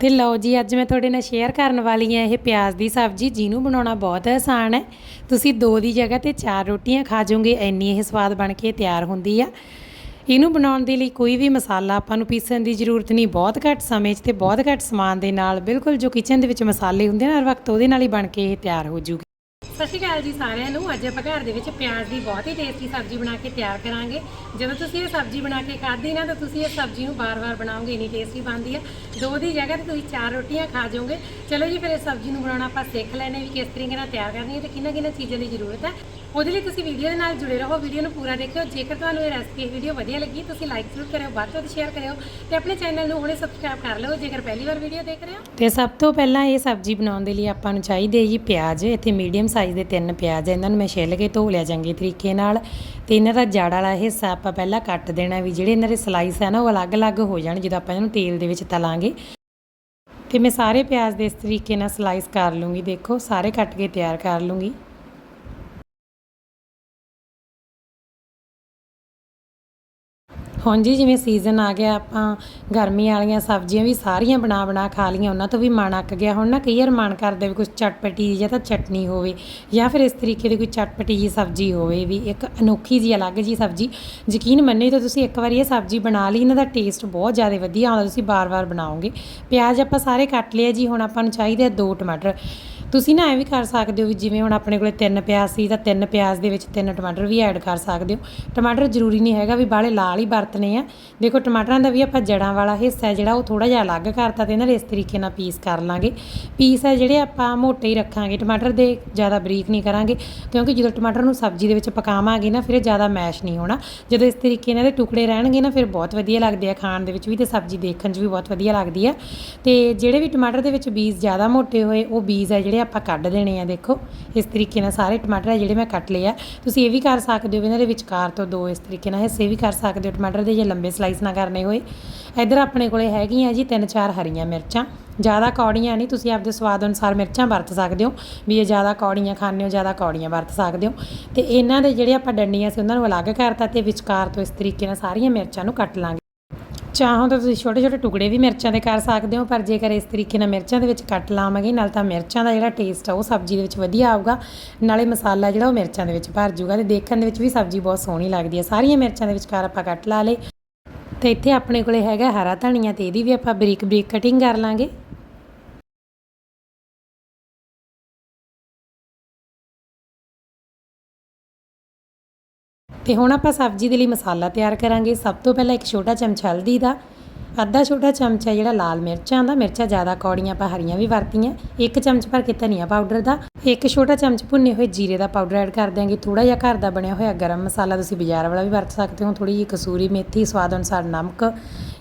ਤੇ ਲਓ ਜੀ, ਅੱਜ ਮੈਂ ਤੁਹਾਡੇ ਨਾਲ ਸ਼ੇਅਰ ਕਰਨ ਵਾਲੀ ਹਾਂ ਇਹ ਪਿਆਜ਼ ਦੀ ਸਬਜ਼ੀ, ਜਿਹਨੂੰ ਬਣਾਉਣਾ ਬਹੁਤ ਆਸਾਨ ਹੈ। ਤੁਸੀਂ ਦੋ ਦੀ ਜਗ੍ਹਾ ਤੇ ਚਾਰ ਰੋਟੀਆਂ ਖਾ ਜਾਓਗੇ, ਇੰਨੀ ਇਹ ਸਵਾਦ ਬਣ ਕੇ ਤਿਆਰ ਹੁੰਦੀ ਆ। ਇਹਨੂੰ ਬਣਾਉਣ ਦੇ ਲਈ ਕੋਈ ਵੀ ਮਸਾਲਾ ਆਪਾਂ ਨੂੰ ਪੀਸਣ ਦੀ ਜ਼ਰੂਰਤ ਨਹੀਂ, ਬਹੁਤ ਘੱਟ ਸਮੇਂ 'ਚ ਤੇ ਬਹੁਤ ਘੱਟ ਸਮਾਨ ਦੇ ਨਾਲ, ਬਿਲਕੁਲ ਜੋ ਕਿਚਨ ਦੇ ਵਿੱਚ ਮਸਾਲੇ ਹੁੰਦੇ ਨੇ, ਹਰ ਵਕਤ ਉਹਦੇ ਨਾਲ ਹੀ ਬਣ ਕੇ ਇਹ ਤਿਆਰ ਹੋ ਜੂਗੀ ਸਤਿ ਸ਼੍ਰੀ ਅਕਾਲ ਜੀ ਸਾਰਿਆਂ ਨੂੰ। ਅੱਜ ਆਪਾਂ ਘਰ ਦੇ ਵਿੱਚ ਪਿਆਜ਼ ਦੀ ਬਹੁਤ ਹੀ ਟੇਸਟੀ ਸਬਜ਼ੀ ਬਣਾ ਕੇ ਤਿਆਰ ਕਰਾਂਗੇ। ਜਦੋਂ ਤੁਸੀਂ ਇਹ ਸਬਜ਼ੀ ਬਣਾ ਕੇ ਖਾਧੀ ਨਾ, ਤਾਂ ਤੁਸੀਂ ਇਹ ਸਬਜ਼ੀ ਨੂੰ ਬਾਰ-ਬਾਰ ਬਣਾਓਗੇ, ਇੰਨੀ ਟੇਸਟੀ ਬਣਦੀ ਆ ਦੋ ਦੀ ਜਗ੍ਹਾ ਤੇ ਤੁਸੀਂ ਚਾਰ ਰੋਟੀਆਂ ਖਾ ਜਾਓਗੇ। ਚਲੋ ਜੀ, ਫਿਰ ਇਸ ਸਬਜ਼ੀ ਨੂੰ ਬਣਾਉਣਾ ਆਪਾਂ ਸਿੱਖ ਲੈਣੇ ਵੀ ਕਿਸ ਤਰੀਕੇ ਨਾਲ ਤਿਆਰ ਕਰਨੀ ਹੈ ਤੇ ਕਿੰਨਾ ਕਿੰਨਾ ਚੀਜ਼ਾਂ ਦੀ ਜ਼ਰੂਰਤ ਹੈ। ਉਹਦੇ ਲਈ ਤੁਸੀਂ ਵੀਡੀਓ ਦੇ ਨਾਲ ਜੁੜੇ ਰਹੋ ਵੀਡੀਓ ਨੂੰ ਪੂਰਾ ਦੇਖਿਓ। ਜੇਕਰ ਤੁਹਾਨੂੰ ਇਹ ਰੈਸਪੀ ਵੀਡੀਓ ਵਧੀਆ ਲੱਗੀ, ਤੁਸੀਂ ਲਾਈਕ ਜ਼ਰੂਰ ਕਰਿਓ, ਵੱਧ ਤੋਂ ਵੱਧ ਸ਼ੇਅਰ ਕਰਿਓ ਤੇ ਆਪਣੇ ਚੈਨਲ ਨੂੰ ਹੁਣੇ ਸਬਸਕ੍ਰਾਈਬ ਕਰ ਲਓ, ਜੇਕਰ ਪਹਿਲੀ ਵਾਰ ਵੀਡੀਓ ਦੇਖ ਰਹੇ ਹੋ। ਤੇ ਸਭ ਤੋਂ ਪਹਿਲਾਂ ਇਹ ਸਬਜ਼ੀ ਬਣਾਉਣ ਦੇ ਲਈ ਆਪਾਂ ਨੂੰ ਚਾਹੀਦੇ ਜੀ ਪਿਆਜ਼, ਇੱਥੇ ਮੀਡੀਅਮ ਸਾਈਜ਼ ਦੇ ਤਿੰਨ ਪਿਆਜ਼ ਇਹਨਾਂ ਨੂੰ ਮੈਂ ਛਿੱਲ ਕੇ ਧੋ ਲਿਆ ਚੰਗੇ ਤਰੀਕੇ ਨਾਲ ਤੇ ਇਹਨਾਂ ਦਾ ਜੜ ਵਾਲਾ ਹਿੱਸਾ ਆਪਾਂ ਪਹਿਲਾਂ ਕੱਟ ਦੇਣਾ ਵੀ ਜਿਹੜੇ ਇਹਨਾਂ ਦੇ ਸਲਾਈਸ ਹੈ ਨਾ, ਉਹ ਅਲੱਗ-ਅਲੱਗ ਹੋ ਜਾਣ, ਜਦੋਂ ਆਪਾਂ ਇਹਨੂੰ ਤੇਲ ਦੇ ਵਿੱਚ ਤਲਾਂਗੇ। ਤੇ ਮੈਂ ਸਾਰੇ ਪਿਆਜ਼ ਦੇ ਇਸ ਤਰੀਕੇ ਨਾਲ ਸਲਾਈਸ ਕਰ ਲੂੰਗੀ, ਦੇਖੋ, ਸਾਰੇ ਕੱਟ ਕੇ ਤਿਆਰ ਕਰ ਲੂੰਗੀ। ਹੁਣ ਜੀ ਜਿਵੇਂ ਸੀਜ਼ਨ ਆ ਗਿਆ, ਆਪਾਂ ਗਰਮੀ ਵਾਲੀਆਂ ਸਬਜ਼ੀਆਂ ਵੀ ਸਾਰੀਆਂ ਬਣਾ ਬਣਾ ਖਾ ਲੀਆਂ ਉਹਨਾਂ ਤੋਂ ਵੀ ਮਨ ਅੱਕ ਗਿਆ। ਹੁਣ ਨਾ ਕਈ ਵਾਰ ਮਨ ਕਰਦਾ ਵੀ ਕੁਝ ਚਟਪਟੀ ਜਾਂ ਤਾਂ ਚਟਨੀ ਹੋਵੇ, ਜਾਂ ਫਿਰ ਇਸ ਤਰੀਕੇ ਦੀ ਕੋਈ ਚਟਪਟੀ ਜੀ ਸਬਜ਼ੀ ਹੋਵੇ ਵੀ ਇੱਕ ਅਨੋਖੀ ਜੀ ਅਲੱਗ ਜੀ ਸਬਜ਼ੀ। ਯਕੀਨ ਮੰਨੇ ਤਾਂ ਤੁਸੀਂ ਇੱਕ ਵਾਰੀ ਇਹ ਸਬਜ਼ੀ ਬਣਾ ਲਈ, ਇਹਨਾਂ ਦਾ ਟੇਸਟ ਬਹੁਤ ਜ਼ਿਆਦਾ ਵਧੀਆ ਆਉਂਦਾ, ਤੁਸੀਂ ਬਾਰ-ਬਾਰ ਬਣਾਓਗੇ। ਪਿਆਜ਼ ਆਪਾਂ ਸਾਰੇ ਕੱਟ ਲਿਆ ਜੀ, ਹੁਣ ਆਪਾਂ ਨੂੰ ਚਾਹੀਦਾ ਦੋ ਟਮਾਟਰ। ਤੁਸੀਂ ਨਾ ਐਂ ਵੀ ਕਰ ਸਕਦੇ ਹੋ ਵੀ ਜਿਵੇਂ ਹੁਣ ਆਪਣੇ ਕੋਲੇ ਤਿੰਨ ਪਿਆਜ਼ ਸੀ ਤਾਂ ਤਿੰਨ ਪਿਆਜ਼ ਦੇ ਵਿੱਚ ਤਿੰਨ ਟਮਾਟਰ ਵੀ ਐਡ ਕਰ ਸਕਦੇ ਹੋ। ਟਮਾਟਰ ਜ਼ਰੂਰੀ ਨਹੀਂ ਹੈਗਾ ਵੀ ਬਾਲੇ ਲਾਲ ਹੀ ਵਰਤਨੇ ਆ। ਦੇਖੋ ਟਮਾਟਰਾਂ ਦਾ ਵੀ ਆਪਾਂ ਜੜਾਂ ਵਾਲਾ ਹਿੱਸਾ ਜਿਹੜਾ ਉਹ ਥੋੜਾ ਜਿਹਾ ਅਲੱਗ ਕਰਤਾ ਤੇ ਇਹਨਾਂ ਦੇ ਇਸ ਤਰੀਕੇ ਨਾਲ ਪੀਸ ਕਰ ਲਾਂਗੇ। ਪੀਸ ਹੈ ਜਿਹੜੇ ਆਪਾਂ ਮੋਟੇ ਹੀ ਰੱਖਾਂਗੇ। ਟਮਾਟਰ ਦੇ ਜ਼ਿਆਦਾ ਬਰੀਕ ਨਹੀਂ ਕਰਾਂਗੇ ਕਿਉਂਕਿ ਜਦੋਂ ਟਮਾਟਰ ਨੂੰ ਸਬਜ਼ੀ ਦੇ ਵਿੱਚ ਪਕਾਵਾਂਗੇ ਨਾ, ਫਿਰ ਇਹ ਜ਼ਿਆਦਾ ਮੈਸ਼ ਨਹੀਂ ਹੋਣਾ। ਜਦੋਂ ਇਸ ਤਰੀਕੇ ਨਾਲ ਦੇ ਟੁਕੜੇ ਰਹਿਣਗੇ ਨਾ, ਫਿਰ ਬਹੁਤ ਵਧੀਆ ਲੱਗਦੇ ਆ ਖਾਣ ਦੇ ਵਿੱਚ ਵੀ ਤੇ ਸਬਜ਼ੀ ਦੇਖਣ 'ਚ ਵੀ ਬਹੁਤ ਵਧੀਆ ਲੱਗਦੀ ਆ। ਤੇ ਜਿਹੜੇ ਵੀ ਟਮਾਟਰ ਦੇ ਵਿੱਚ ਬੀਜ ਜ਼ਿਆਦਾ ਮੋਟੇ ਹੋਏ, ਉਹ ਬੀਜ ਹੈ ਜਿਹੜੇ ਆਪਾਂ ਕੱਢ ਦੇਣੇ ਆ, ਦੇਖੋ। ਇਸ ਤਰੀਕੇ ਨਾਲ ਸਾਰੇ ਟਮਾਟਰ ਆ ਜਿਹੜੇ ਮੈਂ ਕੱਟ ਲਏ ਆ। ਤੁਸੀਂ ਇਹ ਵੀ ਕਰ ਸਕਦੇ ਹੋ ਇਹਨਾਂ ਦੇ ਵਿਚਕਾਰ ਤੋਂ ਦੋ ਇਸ ਤਰੀਕੇ ਨਾਲ ਹਿੱਸੇ ਵੀ ਕਰ ਸਕਦੇ ਹੋ ਟਮਾਟਰ ਦੇ, ਜੇ ਲੰਬੇ ਸਲਾਈਸ ਨਾ ਕਰਨੇ ਹੋਏ। ਇੱਧਰ ਆਪਣੇ ਕੋਲੇ ਹੈਗੀਆਂ ਜੀ ਤਿੰਨ ਚਾਰ ਹਰੀਆਂ ਮਿਰਚਾਂ। ਜ਼ਿਆਦਾ ਕੌੜੀਆਂ ਨਹੀਂ, ਤੁਸੀਂ ਆਪਦੇ ਸਵਾਦ ਅਨੁਸਾਰ ਮਿਰਚਾਂ ਵਰਤ ਸਕਦੇ ਹੋ। ਵੀ ਇਹ ਜ਼ਿਆਦਾ ਕੌੜੀਆਂ ਖਾਣੇ ਹੋ, ਜ਼ਿਆਦਾ ਕੌੜੀਆਂ ਵਰਤ ਸਕਦੇ ਹੋ। ਤੇ ਇਹਨਾਂ ਦੇ ਜਿਹੜੇ ਆਪਾਂ ਡੰਡੀਆਂ ਸੀ, ਉਹਨਾਂ ਨੂੰ ਅਲੱਗ ਕਰਤਾ ਤੇ ਵਿਚਕਾਰ ਤੋਂ ਇਸ ਤਰੀਕੇ ਨਾਲ ਸਾਰੀਆਂ ਮਿਰਚਾਂ ਨੂੰ ਕੱਟ ਲਾਂਗੇ। ਚਾਹੋ ਤਾਂ ਤੁਸੀਂ ਛੋਟੇ ਛੋਟੇ ਟੁਕੜੇ ਵੀ ਮਿਰਚਾਂ ਦੇ ਕਰ ਸਕਦੇ ਹੋ, ਪਰ ਜੇਕਰ ਇਸ ਤਰੀਕੇ ਨਾਲ ਮਿਰਚਾਂ ਦੇ ਵਿੱਚ ਕੱਟ ਲਾਵਾਂਗੇ, ਨਾਲ ਤਾਂ ਮਿਰਚਾਂ ਦਾ ਜਿਹੜਾ ਟੇਸਟ ਆ, ਉਹ ਸਬਜ਼ੀ ਦੇ ਵਿੱਚ ਵਧੀਆ ਆਊਗਾ। ਨਾਲੇ ਮਸਾਲਾ ਜਿਹੜਾ, ਉਹ ਮਿਰਚਾਂ ਦੇ ਵਿੱਚ ਭਰ ਜਾਊਗਾ ਤੇ ਦੇਖਣ ਦੇ ਵਿੱਚ ਵੀ ਸਬਜ਼ੀ ਬਹੁਤ ਸੋਹਣੀ ਲੱਗਦੀ ਹੈ ਸਾਰੀਆਂ ਮਿਰਚਾਂ ਦੇ ਵਿਚਕਾਰ ਆਪਾਂ ਕੱਟ ਲਾ ਲਏ। ਤੇ ਇੱਥੇ ਆਪਣੇ ਕੋਲੇ ਹੈਗਾ ਹਰਾ ਧਨੀਆ ਤੇ ਇਹਦੀ ਵੀ ਆਪਾਂ ਬਰੀਕ ਬਰੀਕ ਕਟਿੰਗ ਕਰ ਲਾਂਗੇ। ਤੇ ਹੁਣ ਆਪਾਂ ਸਬਜ਼ੀ ਦੇ ਲਈ ਮਸਾਲਾ ਤਿਆਰ ਕਰਾਂਗੇ। ਸਭ ਤੋਂ ਪਹਿਲਾਂ ਇੱਕ ਛੋਟਾ ਚਮਚਾ ਹਲਦੀ ਦਾ, ਅੱਧਾ ਛੋਟਾ ਚਮਚਾ ਜਿਹੜਾ ਲਾਲ ਮਿਰਚਾਂ ਦਾ, ਮਿਰਚਾਂ ਜ਼ਿਆਦਾ ਕੌੜੀਆਂ ਆਪਾਂ ਹਰੀਆਂ ਵੀ ਵਰਤੀਆਂ। ਇੱਕ ਚਮਚ ਭਰ ਕੇ ਧਨੀਆ ਪਾਊਡਰ ਦਾ, ਇੱਕ ਛੋਟਾ ਚਮਚ ਭੁੰਨੇ ਹੋਏ ਜੀਰੇ ਦਾ ਪਾਊਡਰ ਐਡ ਕਰ ਦਿਆਂਗੇ। ਥੋੜਾ ਜਿਹਾ ਘਰ ਦਾ ਬਣਿਆ ਹੋਇਆ ਗਰਮ ਮਸਾਲਾ ਤੁਸੀਂ ਬਾਜ਼ਾਰ ਵਾਲਾ ਵੀ ਵਰਤ ਸਕਦੇ ਹੋ। ਥੋੜੀ ਜਿਹੀ ਕਸੂਰੀ ਮੇਥੀ, ਸਵਾਦ ਅਨੁਸਾਰ ਨਮਕ,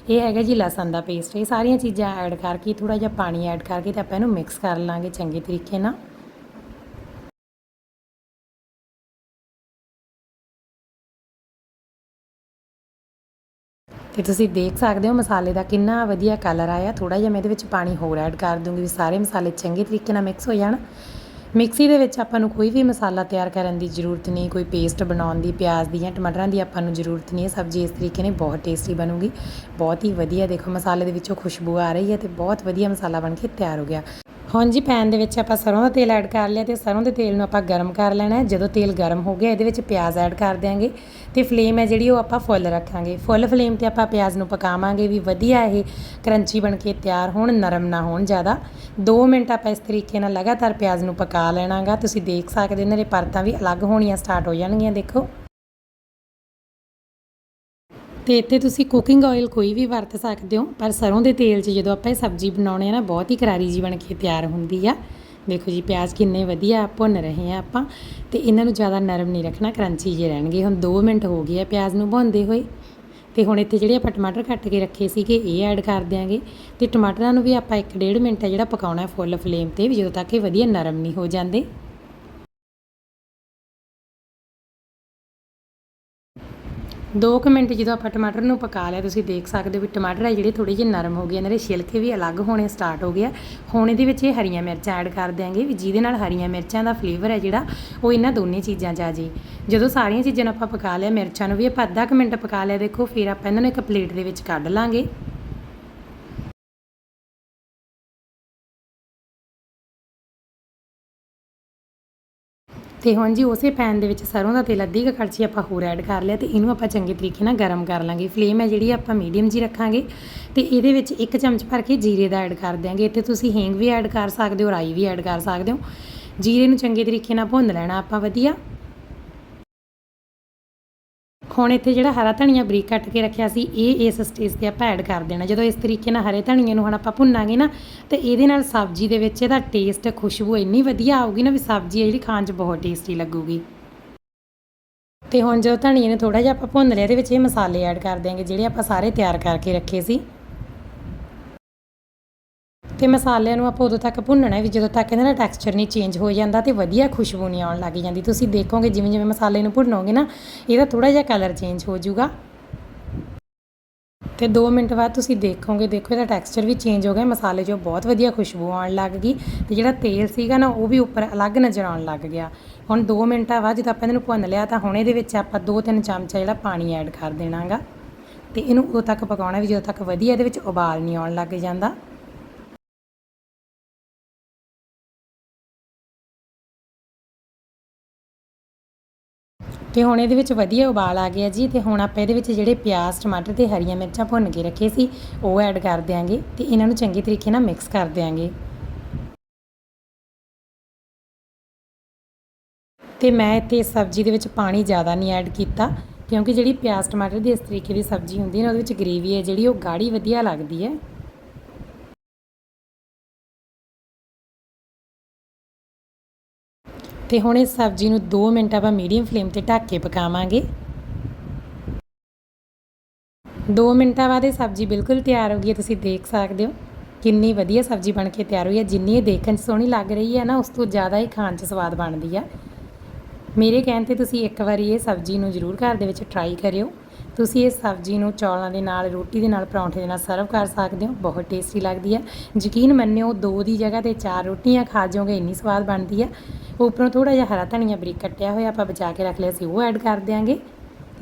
ਇਹ ਹੈਗਾ ਜੀ ਲਸਣ ਦਾ ਪੇਸਟ ਇਹ ਸਾਰੀਆਂ ਚੀਜ਼ਾਂ ਐਡ ਕਰਕੇ ਥੋੜਾ ਜਿਹਾ ਪਾਣੀ ਐਡ ਕਰਕੇ ਤੇ ਆਪਾਂ ਇਹਨੂੰ ਮਿਕਸ ਕਰ ਲਾਂਗੇ ਚੰਗੇ ਤਰੀਕੇ ਨਾਲ। ਤੇ ਤੁਸੀਂ ਦੇਖ ਸਕਦੇ ਹੋ ਮਸਾਲੇ ਦਾ ਕਿੰਨਾ ਵਧੀਆ ਕਲਰ ਆਇਆ। ਥੋੜਾ ਜਿਹਾ ਮੈਂ ਇਹਦੇ ਵਿੱਚ ਪਾਣੀ ਹੋਰ ਐਡ ਕਰ ਦੂੰਗੀ ਵੀ ਸਾਰੇ ਮਸਾਲੇ ਚੰਗੇ ਤਰੀਕੇ ਨਾਲ ਮਿਕਸ ਹੋ ਜਾਣ। ਮਿਕਸੀ ਦੇ ਵਿੱਚ ਆਪਾਂ ਨੂੰ ਕੋਈ ਵੀ ਮਸਾਲਾ ਤਿਆਰ ਕਰਨ ਦੀ ਜ਼ਰੂਰਤ ਨਹੀਂ, ਕੋਈ ਪੇਸਟ ਬਣਾਉਣ ਦੀ, ਪਿਆਜ਼ ਦੀ ਜਾਂ ਟਮਾਟਰਾਂ ਦੀ ਆਪਾਂ ਨੂੰ ਜ਼ਰੂਰਤ ਨਹੀਂ। ਹੈ ਸਬਜ਼ੀ ਇਸ ਤਰੀਕੇ ਨਾਲ ਬਹੁਤ ਟੇਸਟੀ ਬਣੂਗੀ। ਬਹੁਤ ਹੀ ਵਧੀਆ ਦੇਖੋ ਮਸਾਲੇ ਦੇ ਵਿੱਚੋਂ ਖੁਸ਼ਬੂ ਆ ਰਹੀ ਹੈ ਤੇ ਬਹੁਤ ਵਧੀਆ ਮਸਾਲਾ ਬਣ ਕੇ ਤਿਆਰ ਹੋ ਗਿਆ। ਹੁਣ ਜੀ ਪੈਨ ਦੇ ਵਿੱਚ ਆਪਾਂ ਸਰੋਂ ਦਾ ਤੇਲ ਐਡ ਕਰ ਲਿਆ ਤੇ ਸਰੋਂ ਦੇ ਤੇਲ ਨੂੰ ਆਪਾਂ ਗਰਮ ਕਰ ਲੈਣਾ ਹੈ। ਜਦੋਂ ਤੇਲ ਗਰਮ ਹੋ ਗਿਆ, ਇਹਦੇ ਵਿੱਚ ਪਿਆਜ਼ ਐਡ ਕਰ ਦਿਆਂਗੇ ਤੇ ਫਲੇਮ ਹੈ ਜਿਹੜੀ ਉਹ ਆਪਾਂ ਫੁੱਲ ਰੱਖਾਂਗੇ। ਫੁੱਲ ਫਲੇਮ ਤੇ ਆਪਾਂ ਪਿਆਜ਼ ਨੂੰ ਪਕਾਵਾਂਗੇ ਵੀ ਵਧੀਆ ਇਹ ਕਰੰਚੀ ਬਣ ਕੇ ਤਿਆਰ ਹੋਣ, ਨਰਮ ਨਾ ਹੋਣ ਜ਼ਿਆਦਾ। 2 ਮਿੰਟ ਆਪਾਂ ਇਸ ਤਰੀਕੇ ਨਾਲ ਲਗਾਤਾਰ ਪਿਆਜ਼ ਨੂੰ ਪਕਾ ਲੈਣਾਗਾ। ਤੁਸੀਂ ਦੇਖ ਸਕਦੇ ਇਹਨਾਂ ਦੇ ਪਰਤਾਂ ਵੀ ਅਲੱਗ ਹੋਣੀਆਂ ਸਟਾਰਟ ਹੋ ਜਾਣਗੀਆਂ, ਦੇਖੋ। ਤੇ ਇੱਥੇ ਤੁਸੀਂ ਕੁਕਿੰਗ ਆਇਲ ਕੋਈ ਵੀ ਵਰਤ ਸਕਦੇ ਹੋ, ਪਰ ਸਰੋਂ ਦੇ ਤੇਲ 'ਚ ਜਦੋਂ ਆਪਾਂ ਇਹ ਸਬਜ਼ੀ ਬਣਾਉਣੇ ਆ ਨਾ, ਬਹੁਤ ਹੀ ਕਰਾਰੀ ਜੀ ਬਣ ਕੇ ਤਿਆਰ ਹੁੰਦੀ ਆ। ਦੇਖੋ ਜੀ, ਪਿਆਜ਼ ਕਿੰਨੇ ਵਧੀਆ ਭੁੰਨ ਰਹੇ ਆ ਆਪਾਂ, ਤੇ ਇਹਨਾਂ ਨੂੰ ਜ਼ਿਆਦਾ ਨਰਮ ਨਹੀਂ ਰੱਖਣਾ ਕਰੰਚੀ ਜੇ ਰਹਿਣਗੇ। ਹੁਣ 2 ਮਿੰਟ ਹੋ ਗਏ ਆ ਪਿਆਜ਼ ਨੂੰ ਭੁੰਨਦੇ ਹੋਏ, ਤੇ ਹੁਣ ਇੱਥੇ ਜਿਹੜੇ ਆਪਾਂ ਟਮਾਟਰ ਕੱਟ ਕੇ ਰੱਖੇ ਸੀਗੇ, ਇਹ ਐਡ ਕਰ ਦਿਆਂਗੇ। ਤੇ ਟਮਾਟਰਾਂ ਨੂੰ ਵੀ ਆਪਾਂ 1.5 ਮਿੰਟ ਆ ਜਿਹੜਾ ਪਕਾਉਣਾ ਫੁੱਲ ਫਲੇਮ ਤੇ, ਵੀ ਜਦੋਂ ਤੱਕ ਇਹ ਵਧੀਆ ਨਰਮ ਨਹੀਂ ਹੋ ਜਾਂਦੇ। ਦੋ ਕੁ ਮਿੰਟ ਜਦੋਂ ਆਪਾਂ ਟਮਾਟਰ ਨੂੰ ਪਕਾ ਲਿਆ, ਤੁਸੀਂ ਦੇਖ ਸਕਦੇ ਹੋ ਵੀ ਟਮਾਟਰ ਹੈ ਜਿਹੜੇ ਥੋੜੇ ਜਿਹੇ ਨਰਮ ਹੋ ਗਏ ਇਹਨਾਂ ਦੇ ਛਿਲਕੇ ਵੀ ਅਲੱਗ ਹੋਣੇ ਸਟਾਰਟ ਹੋ ਗਿਆ ਹੁਣ ਇਹਦੇ ਵਿੱਚ ਇਹ ਹਰੀਆਂ ਮਿਰਚਾਂ ਐਡ ਕਰ ਦਿਆਂਗੇ ਵੀ ਜਿਹਦੇ ਨਾਲ ਹਰੀਆਂ ਮਿਰਚਾਂ ਦਾ ਫਲੇਵਰ ਹੈ ਜਿਹੜਾ, ਉਹ ਇਹਨਾਂ ਦੋਨੇ ਚੀਜ਼ਾਂ 'ਚ ਆ ਜੇ ਜਦੋਂ ਸਾਰੀਆਂ ਚੀਜ਼ਾਂ ਨੂੰ ਆਪਾਂ ਪਕਾ ਲਿਆ, ਮਿਰਚਾਂ ਨੂੰ ਵੀ ਆਪਾਂ ਅੱਧਾ ਕੁ ਮਿੰਟ ਪਕਾ ਲਿਆ, ਦੇਖੋ, ਫਿਰ ਆਪਾਂ ਇਹਨਾਂ ਨੂੰ ਇੱਕ ਪਲੇਟ ਦੇ ਵਿੱਚ ਕੱਢ ਲਾਂਗੇ। ਤੇ ਹੁਣ ਜੀ ਉਸੇ ਪੈਨ ਦੇ ਵਿੱਚ ਸਰੋਂ ਦਾ ਤੇਲ, ਅੱਧੀ ਕੁ ਕੜਛੀ ਆਪਾਂ ਹੋਰ ਐਡ ਕਰ ਲਿਆ ਤੇ ਇਹਨੂੰ ਆਪਾਂ ਚੰਗੇ ਤਰੀਕੇ ਨਾਲ ਗਰਮ ਕਰ ਲਾਂਗੇ। ਫਲੇਮ ਹੈ ਜਿਹੜੀ, ਆਪਾਂ ਮੀਡੀਅਮ ਜੀ ਰੱਖਾਂਗੇ ਤੇ ਇਹਦੇ ਵਿੱਚ ਇੱਕ ਚਮਚ ਭਰ ਕੇ ਜੀਰੇ ਦਾ ਐਡ ਕਰ ਦਿਆਂਗੇ। ਇੱਥੇ ਤੁਸੀਂ ਹਿੰਗ ਵੀ ਐਡ ਕਰ ਸਕਦੇ ਹੋ, ਰਾਈ ਵੀ ਐਡ ਕਰ ਸਕਦੇ ਹੋ। ਜੀਰੇ ਨੂੰ ਚੰਗੇ ਤਰੀਕੇ ਨਾਲ ਭੁੰਨ ਲੈਣਾ ਆਪਾਂ ਵਧੀਆ। ਹੁਣ ਇੱਥੇ ਜਿਹੜਾ ਹਰਾ ਧਨੀਆ ਬਰੀਕ ਕੱਟ ਕੇ ਰੱਖਿਆ ਸੀ, ਇਹ ਇਸ ਸਟੇਜ ਤੇ ਆਪਾਂ ਐਡ ਕਰ ਦੇਣਾ। ਜਦੋਂ ਇਸ ਤਰੀਕੇ ਨਾਲ ਹਰੇ ਧਨੀਏ ਨੂੰ ਹੁਣ ਆਪਾਂ ਭੁੰਨਾਂਗੇ ਨਾ, ਤੇ ਇਹਦੇ ਨਾਲ ਸਬਜ਼ੀ ਦੇ ਵਿੱਚ ਇਹਦਾ ਟੇਸਟ ਖੁਸ਼ਬੂ ਇੰਨੀ ਵਧੀਆ ਆਊਗੀ ਨਾ ਵੀ ਸਬਜ਼ੀ ਜਿਹੜੀ ਖਾਣ 'ਚ ਬਹੁਤ ਟੇਸਟੀ ਲੱਗੂਗੀ। ਤੇ ਹੁਣ ਜਦੋਂ ਧਨੀਏ ਨੇ ਥੋੜਾ ਜਿਹਾ ਆਪਾਂ ਭੁੰਨ ਲਿਆ, ਇਹਦੇ ਵਿੱਚ ਇਹ ਮਸਾਲੇ ਐਡ ਕਰ ਦਿਆਂਗੇ, ਜਿਹੜੇ ਆਪਾਂ ਸਾਰੇ ਤਿਆਰ ਕਰਕੇ ਰੱਖੇ ਸੀ। ਤੇ ਮਸਾਲਿਆਂ ਨੂੰ ਆਪਾਂ ਉਦੋਂ ਤੱਕ ਭੁੰਨਣਾ ਹੈ ਵੀ, ਜਦੋਂ ਤੱਕ ਇਹਨਾਂ ਦਾ ਟੈਕਸਚਰ ਨਹੀਂ ਚੇਂਜ ਹੋ ਜਾਂਦਾ ਤੇ ਵਧੀਆ ਖੁਸ਼ਬੂ ਨਹੀਂ ਆਉਣ ਲੱਗ ਜਾਂਦੀ। ਤੁਸੀਂ ਦੇਖੋਗੇ ਜਿਵੇਂ ਜਿਵੇਂ ਮਸਾਲੇ ਨੂੰ ਭੁੰਨੋਗੇ ਨਾ, ਇਹਦਾ ਥੋੜਾ ਜਿਹਾ ਕਲਰ ਚੇਂਜ ਹੋ ਜਾਊਗਾ। ਤੇ 2 ਮਿੰਟ ਬਾਅਦ ਤੁਸੀਂ ਦੇਖੋਗੇ, ਦੇਖੋ ਇਹਦਾ ਟੈਕਸਚਰ ਵੀ ਚੇਂਜ ਹੋ ਗਿਆ, ਮਸਾਲੇ 'ਚੋਂ ਬਹੁਤ ਵਧੀਆ ਖੁਸ਼ਬੂ ਆਉਣ ਲੱਗ ਗਈ। ਤੇ ਜਿਹੜਾ ਤੇਲ ਸੀਗਾ ਨਾ, ਉਹ ਵੀ ਉੱਪਰ ਅਲੱਗ ਨਜ਼ਰ ਆਉਣ ਲੱਗ ਗਿਆ। ਹੁਣ 2 ਮਿੰਟਾਂ ਬਾਅਦ ਜਦੋਂ ਆਪਾਂ ਇਹਨੂੰ ਭੁੰਨ ਲਿਆ, ਤਾਂ ਹੁਣ ਇਹਦੇ ਵਿੱਚ ਆਪਾਂ 2-3 ਚਮਚਾ ਜਿਹੜਾ ਪਾਣੀ ਐਡ ਕਰ ਦੇਣਾਗਾ। ਤੇ ਇਹਨੂੰ ਉਦੋਂ ਤੱਕ ਪਕਾਉਣਾ ਵੀ, ਜਦੋਂ ਤੱਕ ਵਧੀਆ ਇਹਦੇ ਵਿੱਚ ਉਬਾਲ ਨਹੀਂ ਆਉਣ ਲੱਗ ਜਾਂਦਾ। ਤੇ ਹੁਣ ਇਹਦੇ ਵਿੱਚ ਵਧੀਆ ਉਬਾਲ ਆ ਗਿਆ ਜੀ, ਤੇ ਹੁਣ ਆਪਾਂ ਇਹਦੇ ਵਿੱਚ ਜਿਹੜੇ ਪਿਆਜ਼, ਟਮਾਟਰ ਤੇ ਹਰੀਆਂ ਮਿਰਚਾਂ ਭੁੰਨ ਕੇ ਰੱਖੇ ਸੀ, ਉਹ ਐਡ ਕਰ ਦਿਆਂਗੇ ਤੇ ਇਹਨਾਂ ਨੂੰ ਚੰਗੇ ਤਰੀਕੇ ਨਾਲ ਮਿਕਸ ਕਰ ਦਿਆਂਗੇ। ਤੇ ਮੈਂ ਇੱਥੇ ਇਸ ਸਬਜ਼ੀ ਦੇ ਵਿੱਚ ਪਾਣੀ ਜ਼ਿਆਦਾ ਨਹੀਂ ਐਡ ਕੀਤਾ, ਕਿਉਂਕਿ ਜਿਹੜੀ ਪਿਆਜ਼, ਟਮਾਟਰ ਦੀ ਇਸ ਤਰੀਕੇ ਦੀ ਸਬਜ਼ੀ ਹੁੰਦੀ ਹੈ ਨਾ, ਉਹਦੇ ਵਿੱਚ ਗ੍ਰੇਵੀ ਹੈ, ਜਿਹੜੀ ਉਹ ਗਾੜੀ ਵਧੀਆ ਲੱਗਦੀ ਹੈ। ਤੇ ਹੁਣ ਇਸ ਸਬਜ਼ੀ ਨੂੰ 2 ਮਿੰਟ ਆਪਾਂ ਮੀਡੀਅਮ ਫਲੇਮ ਤੇ ਢੱਕ ਕੇ ਪਕਾਵਾਂਗੇ। 2 ਮਿੰਟਾਂ ਬਾਅਦ ਇਹ ਸਬਜ਼ੀ ਬਿਲਕੁਲ ਤਿਆਰ ਹੋ ਗਈ ਹੈ, ਤੁਸੀਂ ਦੇਖ ਸਕਦੇ ਹੋ ਕਿੰਨੀ ਵਧੀਆ ਸਬਜ਼ੀ ਬਣ ਕੇ ਤਿਆਰ ਹੋਈ ਹੈ। ਜਿੰਨੀ ਇਹ ਦੇਖਣ 'ਚ ਸੋਹਣੀ ਲੱਗ ਰਹੀ ਹੈ ਨਾ, ਉਸ ਤੋਂ ਜ਼ਿਆਦਾ ਹੀ ਖਾਣ 'ਚ ਸਵਾਦ ਬਣਦੀ ਆ। ਮੇਰੇ ਕਹਿਣ ਤੇ ਤੁਸੀਂ ਇੱਕ ਵਾਰੀ ਇਹ ਸਬਜ਼ੀ ਨੂੰ ਜ਼ਰੂਰ ਘਰ ਦੇ ਵਿੱਚ ਟਰਾਈ ਕਰਿਓ। ਤੁਸੀਂ ਇਸ ਸਬਜ਼ੀ ਨੂੰ ਚੌਲਾਂ ਦੇ ਨਾਲ, ਰੋਟੀ ਦੇ ਨਾਲ, ਪਰੌਂਠੇ ਦੇ ਨਾਲ ਸਰਵ ਕਰ ਸਕਦੇ ਹੋ। ਬਹੁਤ ਟੇਸਟੀ ਲੱਗਦੀ ਹੈ ਯਕੀਨ ਮੰਨਿਓ, ਦੋ ਦੀ ਜਗ੍ਹਾ ਤੇ ਚਾਰ ਰੋਟੀਆਂ ਖਾ ਜਾਓਗੇ, ਇੰਨੀ ਸਵਾਦ ਬਣਦੀ ਹੈ ਉੱਪਰੋਂ ਥੋੜਾ ਜਿਹਾ ਹਰਾ ਧਨੀਆ ਬਰੀਕ ਕੱਟਿਆ ਹੋਇਆ ਆਪਾਂ ਬਚਾ ਕੇ ਰੱਖ ਲਿਆ ਸੀ, ਉਹ ਐਡ ਕਰ ਦਿਆਂਗੇ।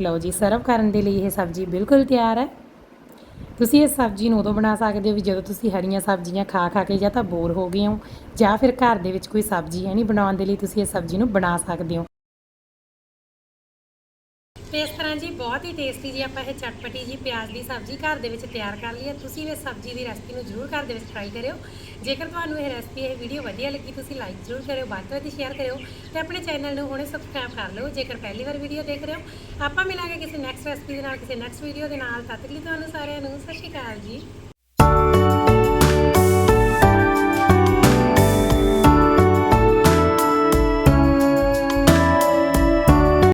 ਲਓ ਜੀ ਸਰਵ ਕਰਨ ਦੇ ਲਈ ਇਹ ਸਬਜ਼ੀ ਬਿਲਕੁਲ ਤਿਆਰ ਹੈ। ਤੁਸੀਂ ਇਸ ਸਬਜ਼ੀ ਨੂੰ ਉਦੋਂ ਬਣਾ ਸਕਦੇ ਹੋ ਵੀ ਜਦੋਂ ਤੁਸੀਂ ਹਰੀਆਂ ਸਬਜ਼ੀਆਂ ਖਾ ਖਾ ਕੇ ਜਾਂ ਤਾਂ ਬੋਰ ਹੋ ਗਏ ਹੋ, ਜਾਂ ਫਿਰ ਘਰ ਦੇ ਵਿੱਚ ਕੋਈ ਸਬਜ਼ੀ ਹੈ ਨਹੀਂ, ਬਣਾਉਣ ਦੇ ਲਈ ਤੁਸੀਂ ਇਸ ਸਬਜ਼ੀ ਨੂੰ ਬਣਾ ਸਕਦੇ ਹੋ। ਤੇ ਇਸ ਤਰ੍ਹਾਂ ਜੀ ਬਹੁਤ ਹੀ ਟੇਸਟੀ ਜੀ ਆਪਾਂ ਇਹ ਚਟਪਟੀ ਜੀ ਪਿਆਜ਼ ਦੀ ਸਬਜ਼ੀ ਘਰ ਦੇ ਵਿੱਚ ਤਿਆਰ ਕਰ ਲਈ ਹੈ ਤੁਸੀਂ ਵੀ ਇਸ ਸਬਜ਼ੀ ਦੀ ਰੈਸਪੀ ਨੂੰ ਜ਼ਰੂਰ ਘਰ ਦੇ ਵਿੱਚ ਟਰਾਈ ਕਰਿਓ। ਜੇਕਰ ਤੁਹਾਨੂੰ ਇਹ ਰੈਸਪੀ ਇਹ ਵੀਡੀਓ ਵਧੀਆ ਲੱਗੀ, ਤੁਸੀਂ ਲਾਈਕ ਜ਼ਰੂਰ ਕਰਿਓ, ਵੱਧ ਤੋਂ ਵੱਧ ਸ਼ੇਅਰ ਕਰਿਓ ਤੇ ਆਪਣੇ ਚੈਨਲ ਨੂੰ ਹੁਣੇ ਸਬਸਕ੍ਰਾਈਬ ਕਰ ਲਓ, ਜੇਕਰ ਪਹਿਲੀ ਵਾਰ ਵੀਡੀਓ ਦੇਖ ਰਹੇ ਹੋ। ਆਪਾਂ ਮਿਲਾਂਗੇ ਕਿਸੇ ਨੈਕਸਟ ਰੈਸਪੀ ਦੇ ਨਾਲ, ਕਿਸੇ ਨੈਕਸਟ ਵੀਡੀਓ ਦੇ ਨਾਲ। ਤਦ ਤੱਕ ਲਈ ਤੁਹਾਨੂੰ ਸਾਰਿਆਂ ਨੂੰ ਸਤਿ ਸ਼੍ਰੀ ਅਕਾਲ ਜੀ।